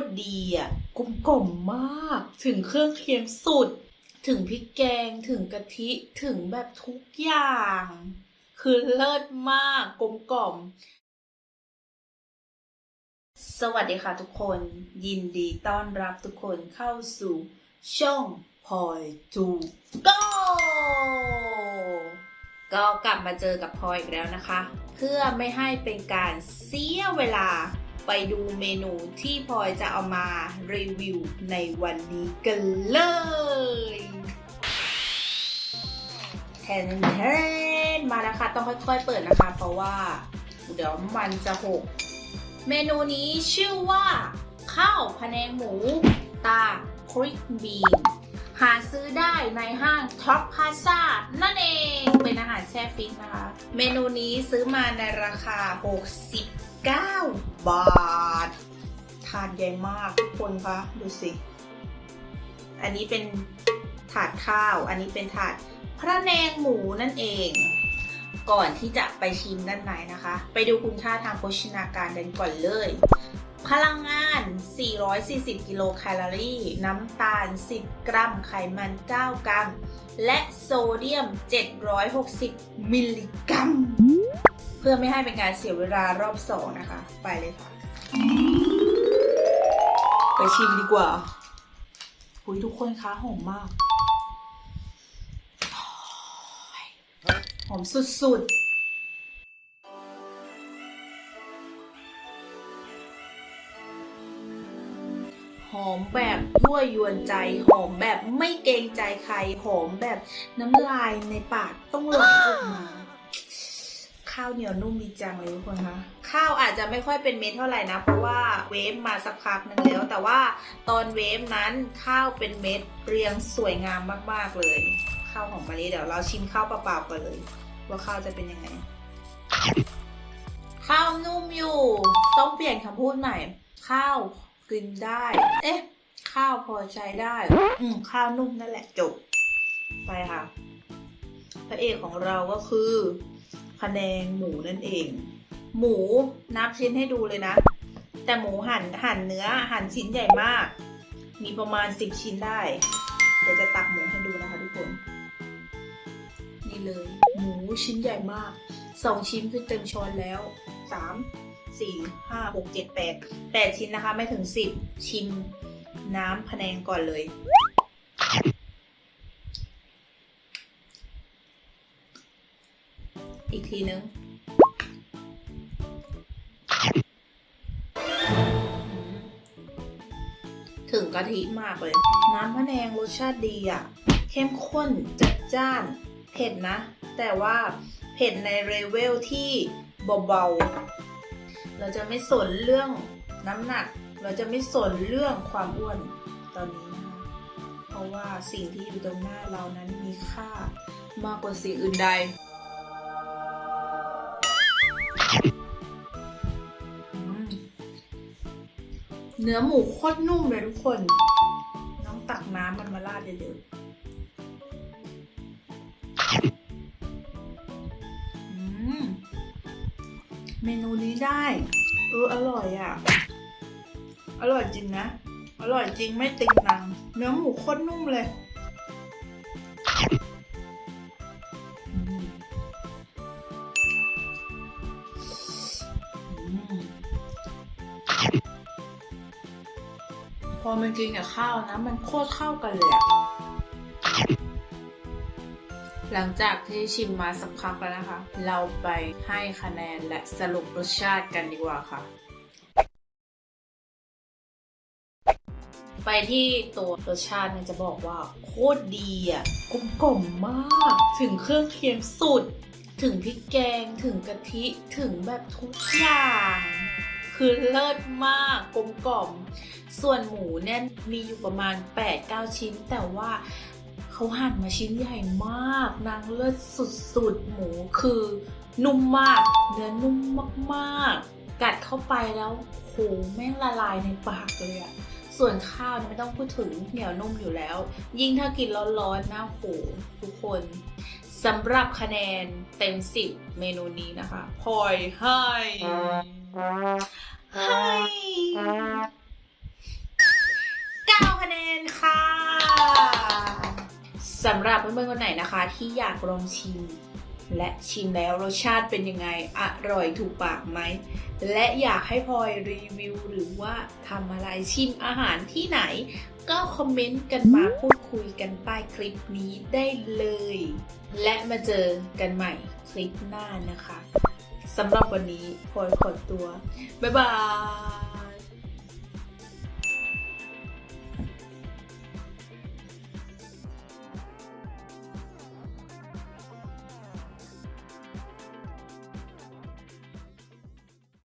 ตรดีอะกลมกล่อมมาก ถึงเครื่องเคียงสุด ถึงพริกแกงถึงกะทิถึงแบบทุกอย่าง คือเลิศมากกลมกล่อม สวัสดีค่ะทุกคน ยินดีต้อนรับทุกคนเข้าสู่ช่องพอยทูโกก็กลับมาเจอกับพอยอีกแล้วนะคะ เพื่อไม่ให้เป็นการเสียเวลา ไปดูเมนูที่พลอยจะเอามารีวิวในวันนี้กันเลยแทนแทนมาแล้วค่ะ ต้องค่อยๆเปิดนะคะ เพราะว่า เดี๋ยวมันจะหก เมนูนี้ชื่อว่า ข้าวพะแนงหมูตาคริกบีนหาซื้อได้ในห้างท็อปพาซานั่นเอง เป็นอาหารแช่ฟิตนะคะ เมนูนี้ซื้อมาในราคา 9 บาททานใหญ่มากทุกคนคะดูสิ อันนี้เป็นถาดข้าว อันนี้เป็นถาดพระแนงหมูนั่นเอง ก่อนที่จะไปชิมด้านในนะคะ ไปดูคุณค่าทางโภชนาการกันก่อนเลย พลังงาน 440 กิโลแคลอรี่ น้ำตาล 10 กรัม ไขมัน 9 กรัม และโซเดียม 760 มิลลิกรัม พื่อไม่ให้เป็นการเสียเวลารอบสองนะคะ ไปเลยค่ะ ไปชิมดีกว่าหุยทุกคนคะหอมมาก หอมสุดๆหอมแบบยั่วยวนใจ หอมแบบไม่เกรงใจใคร หอมแบบน้ำลายในปากต้องไหลออกมา ข้าวเหนียวนุ่มดีจังเลยทุกคนคะข้าวอาจจะไม่ค่อยเป็นเม็ดเท่าไหร่นะ เพราะว่าเวฟมาสักพักนึงแล้ว แต่ว่าตอนเวฟนั้นข้าวเป็นเม็ดเรียงสวยงามมากๆเลย ข้าวหอมมะลิเดี๋ยวเราชิมข้าวเปล่าๆก่อนเลย ว่าข้าวจะเป็นยังไง ข้าวนุ่มอยู่ ต้องเปลี่ยนคำพูดใหม่ ข้าวกินได้ เอ๊ะ ข้าวพอใช้ได้ อืมข้าวนุ่มนั่นแหละจบ ไปค่ะ พระเอกของเราก็คือ พะแนงหมูนั่นเอง หมูนับชิ้นให้ดูเลยนะ แต่หมูหั่นหั่นเนื้อหั่นชิ้นใหญ่มาก มีประมาณสิบชิ้นได้ เดี๋ยวจะตักหมูให้ดูนะคะทุกคน นี่เลย หมูชิ้นใหญ่มากสองชิ้นคือเต็มช้อนแล้วสามสี่ห้าหกเจ็ดแปดแปดชิ้นนะคะ ไม่ถึงสิบชิมน้ำพะแนงก่อนเลย อีกทีนึง ถึงกะทิมากเลย น้ำพะแนงรสชาติดีอะ เข้มข้นจัดจ้าน เผ็ดนะ แต่ว่าเผ็ดในเลเวลที่เบาๆ เราจะไม่สนเรื่องน้ำหนัก เราจะไม่สนเรื่องความอ้วนตอนนี้นะคะ เพราะว่าสิ่งที่อยู่ตรงหน้าเรานั้นมีค่ามากกว่าสิ่งอื่นใด เนื้อหมูโคตรนุ่มเลยทุกคน น้องตักน้ำมันมาราดเดี๋ยวๆอืมเมนูนี้ได้ เอออร่อยอะ อร่อยจริงนะ อร่อยจริงไม่ติงนัง เนื้อหมูโคตรนุ่มเลย พอมันกินกับข้าวนะ มันโคตรเข้ากันเลยอะหลังจากที่ชิมมาสักพักแล้วนะคะ เราไปให้คะแนนและสรุปรสชาติกันดีกว่าค่ะ ไปที่ตัวรสชาติเนี่ยจะบอกว่า โคตรดีอะกลมกล่อมมาก ถึงเครื่องเคียงสุด ถึงพริกแกง ถึงกะทิ ถึงแบบทุกอย่าง คือเลิศมากกลมกล่อม ส่วนหมูเนี่ยมีอยู่ประมาณ 8-9 ชิ้น แต่ว่าเขาหั่นมาชิ้นใหญ่มาก นางเลิศสุดๆ หมูคือนุ่มมาก เนื้อนุ่มมากๆ กัดเข้าไปแล้วโหแม่งละลายในปากเลยอะส่วนข้าวเนี่ยไม่ต้องพูดถึงเหนียวนุ่มอยู่แล้ว ยิ่งถ้ากินร้อนๆนะโหทุกคนสำหรับคะแนนเต็ม 10 เมนูนี้นะคะพลอยให้ให้ สำหรับเพื่อนๆคนไหนนะคะ ที่อยากลองชิม และชิมแล้วรสชาติเป็นยังไง อร่อยถูกปากไหม และอยากให้พลอยรีวิว หรือว่าทำอะไรชิมอาหารที่ไหน ก็คอมเมนต์กันมาพูดคุยกันใต้คลิปนี้ได้เลย และมาเจอกันใหม่คลิปหน้านะคะสำหรับวันนี้พลอยขอตัว บ๊ายบาย